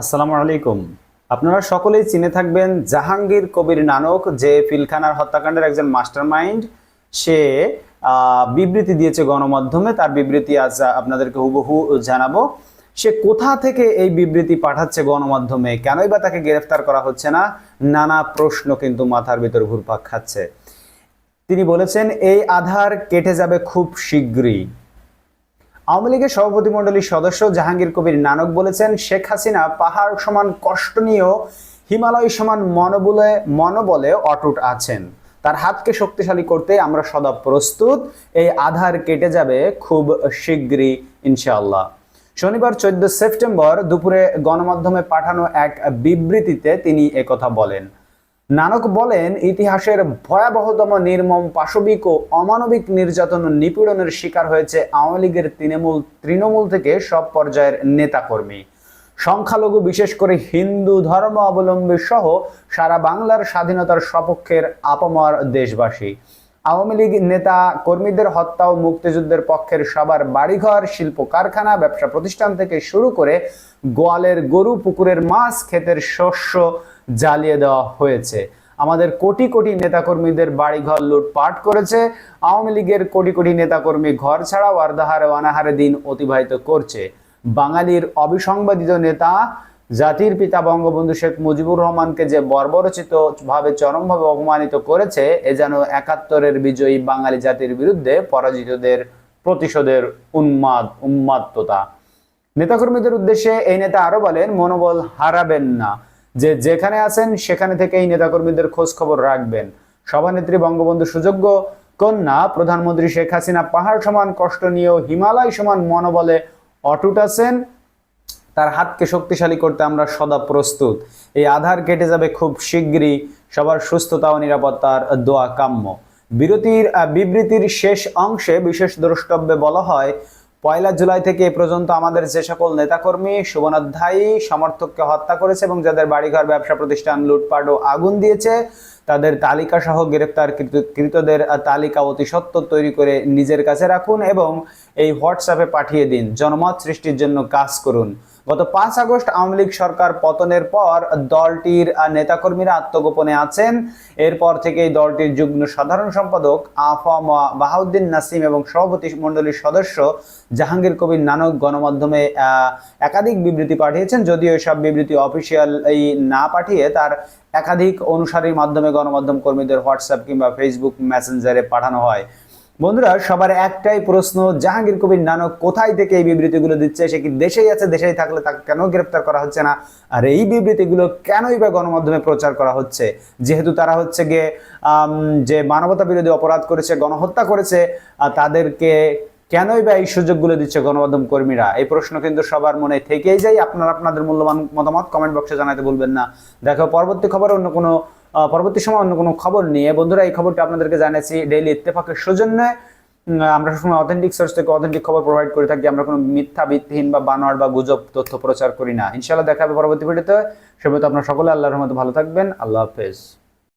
আসসালামু আলাইকুম। আপনারা সকলেই চিনে থাকবেন জাহাঙ্গীর কবির নানক, যে পিলখানার হত্যাকাণ্ডের একজন মাস্টারমাইন্ড, সে বিবৃতি দিয়েছে গণমাধ্যমে, তার বিবৃতি আজ আপনাদেরকে হুবহু জানাব। সে কোথা থেকে এই বিবৃতি পাঠাচ্ছে গণমাধ্যমে? কেনই বা তাকে গ্রেফতার করা হচ্ছে না? নানা প্রশ্ন কিন্তু মাথার ভিতর ঘুরপাক খাচ্ছে। তিনি বলেছেন, এই আধার কেটে যাবে খুব শীঘ্রই। আওয়ামী লীগের সভাপতি মণ্ডলীর সদস্য জাহাঙ্গীর কবির নানক বলেছেন, শেখ হাসিনা পাহাড় সমান কষ্ট নিয়েও হিমালয় সমান মনোবলে মনোবলে অটুট আছেন। তার হাতকে শক্তিশালী করতে আমরা সদা প্রস্তুত, এই আধার কেটে যাবে খুব শীঘ্রই, ইনশাআল্লাহ। শনিবার চোদ্দ সেপ্টেম্বর দুপুরে গণমাধ্যমে পাঠানো এক বিবৃতিতে তিনি একথা বলেন। নানক বলেন, ইতিহাসের ভয়াবহতম নির্মম পাশবিক ও অমানবিক নির্যাতন ও নিপীড়নের শিকার হয়েছে আওয়ামী লীগের তৃণমূল তৃণমূল থেকে সব পর্যায়ের নেতাকর্মী। সংখ্যালঘু, বিশেষ করে হিন্দু ধর্ম অবলম্বী সহ সারা বাংলার স্বাধীনতার সপক্ষের আপামর দেশবাসী। আওয়ামী লীগ নেতা কর্মীদের হত্যা ও মুক্তিযুদ্ধের পক্ষের সবার বাড়িঘর শিল্প কারখানা ব্যবসা প্রতিষ্ঠান থেকে শুরু করে গোয়ালের গরু, পুকুরের মাছ, ক্ষেতের শস্য জ্বালিয়ে দেওয়া হয়েছে। আমাদের কোটি কোটি নেতাকর্মীদের বাড়িঘর লুটপাট করেছে। আওয়ামী লীগের কোটি কোটি নেতাকর্মী ঘর ছাড়াও আর্ধাহারে অনাহারে দিন অতিবাহিত করছে। বাঙালির অবিসংবাদিত নেতা, জাতির পিতা বঙ্গবন্ধু শেখ মুজিবুর রহমানকে যে বর্বরচিত ভাবে, চরমভাবে অপমানিত করেছে, এ যেন একাত্তরের বিজয়ী বাঙালি জাতির বিরুদ্ধে পরাজিতদের প্রতিশোধের উন্মাদ, উন্মাত্ততা। নেতাকর্মীদের উদ্দেশ্যে এই নেতা আরও বলেন, মনোবল হারাবেন না। যে যেখানে আছেন সেখানে থেকে এই নেতাকর্মীদের খোঁজ খবর রাখবেন। সভানেত্রী বঙ্গবন্ধু সুযোগ্য, কন্যা প্রধানমন্ত্রী শেখ হাসিনা পাহাড় সমান কষ্ট নিয়েও হিমালয় সমান মনোবলে অটুট আছেন। তার হাতকে শক্তিশালী করতে আমরা সদা প্রস্তুত। এই আধার কেটে যাবে খুব শীঘ্রই। সবার সুস্থতা ও নিরাপত্তার দোয়া কাম্য। বিরতির বিবৃতির শেষ অংশে বিশেষ দ্রষ্টব্যে বলা হয় পয়লা জুলাই থেকে এ পর্যন্ত আমাদের যে সকল নেতাকর্মী শুভনাধ্যায়ী সমর্থককে হত্যা করেছে এবং যাদের বাড়িঘর, ব্যবসা প্রতিষ্ঠান, লুটপাট ও আগুন দিয়েছে, তাদের তালিকা সহ গ্রেপ্তার কৃতদের তালিকা অতি সত্য তৈরি করে নিজের কাছে রাখুন এবং এই হোয়াটসঅ্যাপে পাঠিয়ে দিন। জনমত সৃষ্টির জন্য কাজ করুন। গত পাঁচ আগস্ট আওয়ামী লীগ সরকার পতনের পর দলটির নেতাকর্মীরা আত্মগোপনে আছেন। এরপর থেকেই দলটির যুগ্ম সাধারণ সম্পাদক আফম বাহাউদ্দিন নাসিম এবং সভাপতি মণ্ডলীর সদস্য জাহাঙ্গীর কবির নানক গণমাধ্যমে একাধিক বিবৃতি পাঠিয়েছেন। যদিও এসব বিবৃতি অফিসিয়াল এই না পাঠিয়ে তার একাধিক অনুসারীর মাধ্যমে গণমাধ্যম কর্মীদের হোয়াটসঅ্যাপ কিংবা ফেসবুক মেসেঞ্জারে পাঠানো হয়। বন্ধুরা, সবার একটাই প্রশ্ন, জাহাঙ্গীর কবির নানক কোথায় থেকে এই বিবৃতিগুলো দিচ্ছে? সে কি দেশেই আছে, দেশেই থাকলে তাকে কেন গ্রেপ্তার করা হচ্ছে না? আর এই বিবৃতিগুলো কেনই বা গণমাধ্যমে প্রচার করা হচ্ছে? যেহেতু তারা হচ্ছে গিয়ে যে মানবতা বিরোধী অপরাধ করেছে, গণহত্যা করেছে তাদেরকে কেনই বা এই সুযোগগুলো দিচ্ছে গণমাধ্যম কর্মীরা? এই প্রশ্ন কিন্তু সবার মনে থেকেই যায়। আপনারা আপনাদের মূল্যবান মতামত কমেন্ট বক্সে জানাতে বলবেন না। দেখো, পরবর্তী খবর অন্য কোনো পরবর্তী সময় অন্য কোনো খবর নিয়ে। বন্ধুরা, এই খবরটা আপনাদেরকে জানাচ্ছি ডেইলি ইত্তেফাকের সৌজন্যে। আমরা সবসময় অথেন্টিক সোর্স থেকে অথেন্টিক খবর প্রোভাইড করে থাকি। আমরা কোনো মিথ্যা, ভিত্তিহীন বা বানোয়ার বা গুজব তথ্য প্রচার করি না। ইনশাআল্লাহ দেখা হবে পরবর্তী ভিডিওতে। সেভাবে আপনারা সকলে আল্লাহর রহমতে ভালো থাকবেন। আল্লাহ হাফেজ।